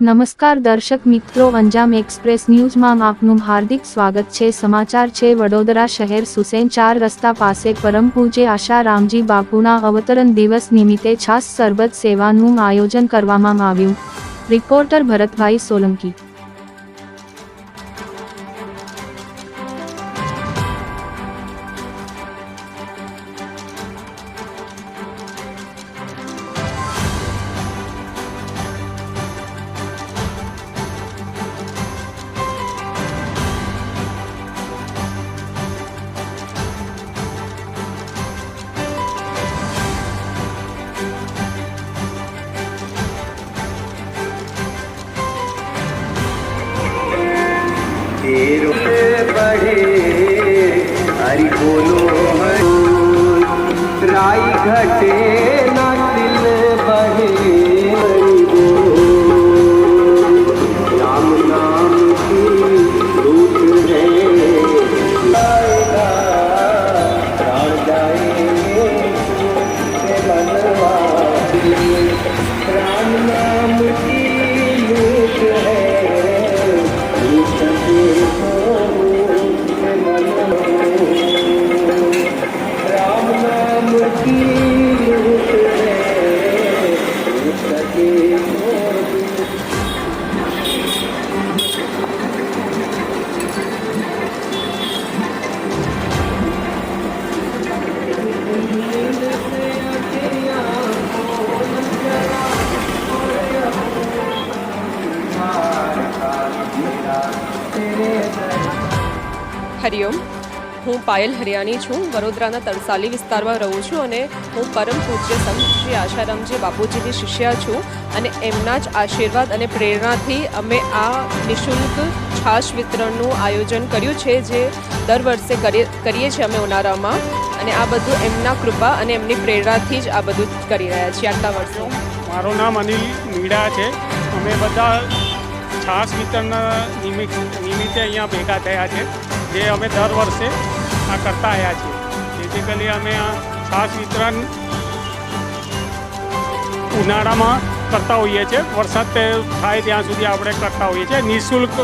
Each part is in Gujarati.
નમસ્કાર દર્શક મિત્રો, અંજામ એક્સપ્રેસ ન્યૂઝમાં આપનું હાર્દિક સ્વાગત છે. સમાચાર છે, વડોદરા શહેર સુસેન ચાર રસ્તા પાસે પરમ પૂજ્ય આશા રામજી બાપુના અવતરણ દિવસ નિમિત્તે છાસ સરબત સેવાનું આયોજન કરવામાં આવ્યું. રિપોર્ટર ભરતભાઈ સોલંકી. तेरो बढ़े हरि बोलो हरि राई घटे ना दिल बढ़े हरि बोल राम नाम की रूप है लाएगा प्राण जाएंगे હરિઓમ હું પાયલ હરિયાણી છું. વડોદરાના તરસાલી વિસ્તારમાં રહું છું અને હું પરમ પૂજ્ય સંત શ્રી આશારામજી બાપુજીની શિષ્યા છું અને એમના જ આશીર્વાદ અને પ્રેરણાથી અમે આ નિઃશુલ્ક છાશ વિતરણનું આયોજન કર્યું છે, જે દર વર્ષે કરીએ છીએ અમે ઉનાળામાં. અને આ બધું એમના કૃપા અને એમની પ્રેરણાથી જ આ બધું કરી રહ્યા છીએ આટલા વર્ષો. મારું નામ અનિલ મીડા છે. અમે બધા છાશ વિતરણ નિમિત્ત, નિમિત્તે અહીંયા ભેગા થયા છે. જે અમે દર વર્ષે આ કરતા આવ્યા છીએ. બેઝિકલી અમે આ છાશ વિતરણ ઉનાળામાં કરતા હોઈએ છીએ. વરસાદ થાય ત્યાં સુધી આપણે કરતા હોઈએ છીએ. નિઃશુલ્ક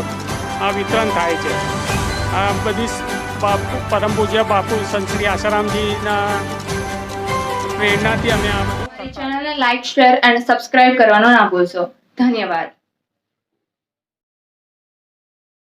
આ વિતરણ થાય છે. આ બધી પરમ પૂજ્ય બાપુ સંત શ્રી આસારામજીના પ્રેરણાથી અમે આ ચેનલને લાઈક શેર એન્ડ સબસ્ક્રાઇબ કરવાનો ના ભૂલશો. ધન્યવાદ.